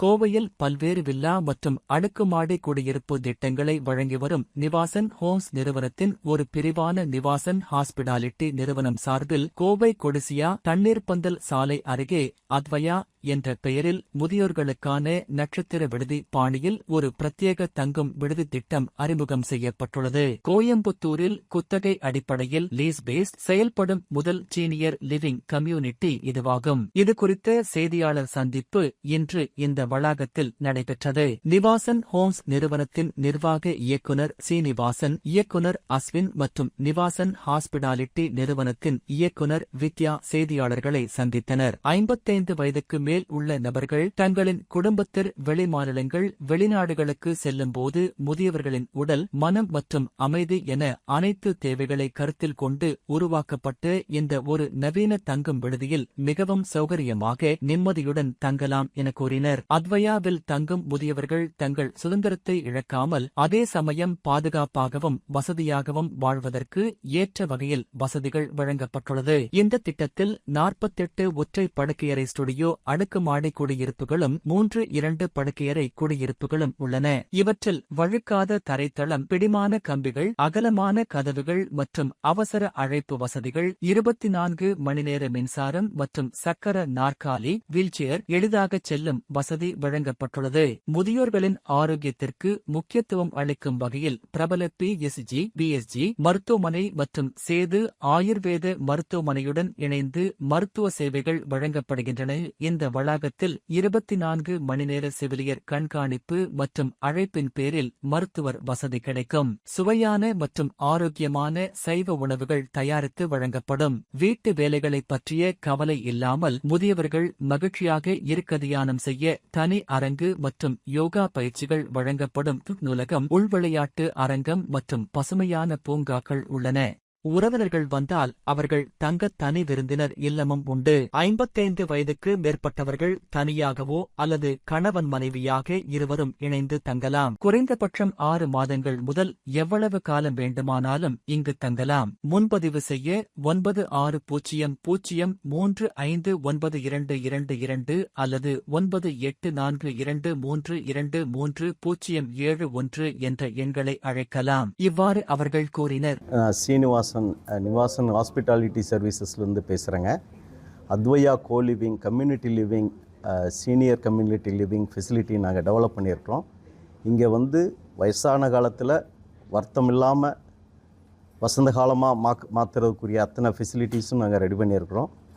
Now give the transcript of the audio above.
கோவையில் பல்வேறு வில்லா மற்றும் அடுக்குமாடி குடியிருப்பு திட்டங்களை வழங்கி வரும் நிவாசன் ஹோம்ஸ் நிறுவனத்தின் ஒரு பிரிவான நிவாசன் ஹாஸ்பிடாலிட்டி நிறுவனம் சார்பில் கோவை கொடிசியா தண்ணீர் பந்தல் சாலை அருகே அத்வயா என்ற பெயரில் முதியோர்களுக்கான நட்சத்திர விடுதி பாணியில் ஒரு பிரத்யேக தங்கும் விடுதி திட்டம் அறிமுகம் செய்யப்பட்டுள்ளது. கோயம்புத்தூரில் குத்தகை அடிப்படையில் லீஸ் பேஸ் செயல்படும் முதல் சீனியர் லிவிங் கம்யூனிட்டி இதுவாகும். இது குறித்த செய்தியாளர் சந்திப்பு இன்று இந்த வளாகத்தில் நடைபெற்றது. நிவாசன் ஹோம்ஸ் நிறுவனத்தின் நிர்வாக இயக்குனர் சீனிவாசன் இயக்குனர் அஸ்வின் மற்றும் நிவாசன் ஹாஸ்பிடாலிட்டி நிறுவனத்தின் இயக்குனர் வித்யா செய்தியாளர்களை சந்தித்தனர். ஐம்பத்தைந்து வயதுக்கு மேல் உள்ள நபர்கள் தங்களின் குடும்பத்தில் வெளிமாநிலங்கள் வெளிநாடுகளுக்கு செல்லும்போது முதியவர்களின் உடல் மனம் மற்றும் அமைதி என அனைத்து தேவைகளை கருத்தில் கொண்டு உருவாக்கப்பட்டு இந்த ஒரு நவீன தங்கும் விடுதியில் மிகவும் சௌகரியமாக நிம்மதியுடன் தங்கலாம் என கூறினர். அத்வயாவில் தங்கும் முதியவர்கள் தங்கள் சுதந்திரத்தை இழக்காமல் அதே சமயம் பாதுகாப்பாகவும் வசதியாகவும் வாழ்வதற்கு ஏற்ற வகையில் வசதிகள் வழங்கப்பட்டுள்ளது. இந்த திட்டத்தில் நாற்பத்தெட்டு ஒற்றை படுக்கையறை ஸ்டுடியோ அடுக்குமாடி குடியிருப்புகளும் மூன்று இரண்டு படுக்கையறை குடியிருப்புகளும் உள்ளன. இவற்றில் வழுக்காத தரைத்தளம் பிடிமான கம்பிகள் அகலமான கதவுகள் மற்றும் அவசர அழைப்பு வசதிகள் இருபத்தி நான்கு மணி நேர மின்சாரம் மற்றும் சக்கர நாற்காலி வீல்சேர் எளிதாக செல்லும் வசதி வழங்கப்பட்டுள்ளது. முதியோர்களின் ஆரோக்கியத்திற்கு முக்கியத்துவம் அளிக்கும் வகையில் பிரபல பி எஸ் ஜி பிஎஸ்ஜி மருத்துவமனை மற்றும் சேது ஆயுர்வேத மருத்துவமனையுடன் இணைந்து மருத்துவ சேவைகள் வழங்கப்படுகின்றன. இந்த வளாகத்தில் இருபத்தி நான்கு மணி நேர செவிலியர் கண்காணிப்பு மற்றும் அழைப்பின் பேரில் மருத்துவர் வசதி கிடைக்கும். சுவையான மற்றும் ஆரோக்கியமான சைவ உணவுகள் தயாரித்து வழங்கப்படும். வீட்டு வேலைகளைப் பற்றிய கவலை இல்லாமல் முதியவர்கள் மகிழ்ச்சியாக இருக்க தியானம் செய்ய தனி அரங்கு மற்றும் யோகா பயிற்சிகள் வழங்கப்படும் நூலகம் உள்விளையாட்டு அரங்கம் மற்றும் பசுமையான பூங்காக்கள் உள்ளன. உறவினர்கள் வந்தால் அவர்கள் தங்க தனி விருந்தினர் இல்லமும் உண்டு. ஐம்பத்தைந்து வயதுக்கு மேற்பட்டவர்கள் தனியாகவோ அல்லது கணவன் மனைவியாக இருவரும் இணைந்து தங்கலாம். குறைந்தபட்சம் ஆறு மாதங்கள் முதல் எவ்வளவு காலம் வேண்டுமானாலும் இங்கு தங்கலாம். முன்பதிவு செய்ய ஒன்பது ஆறு பூஜ்ஜியம் பூஜ்ஜியம் மூன்று ஐந்து ஒன்பது இரண்டு இரண்டு இரண்டு அல்லது ஒன்பது எட்டு நான்கு இரண்டு மூன்று இரண்டு மூன்று பூஜ்ஜியம் ஏழு ஒன்று என்ற எண்களை அழைக்கலாம். இவ்வாறு அவர்கள் கூறினர். அஹ் நிவாசன் நிவாசன் ஹாஸ்பிட்டாலிட்டி சர்வீசஸ்லேருந்து பேசுகிறேங்க Advaya co living community living senior community living facility நாங்கள் டெவலப் பண்ணியிருக்கிறோம். இங்கே வந்து வயசான காலத்தில் வருத்தம் இல்லாமல் வசந்த காலமாக மாக் மாற்றுறதுக்குரிய அத்தனை ஃபெசிலிட்டிஸும் நாங்கள் ரெடி பண்ணியிருக்கிறோம்.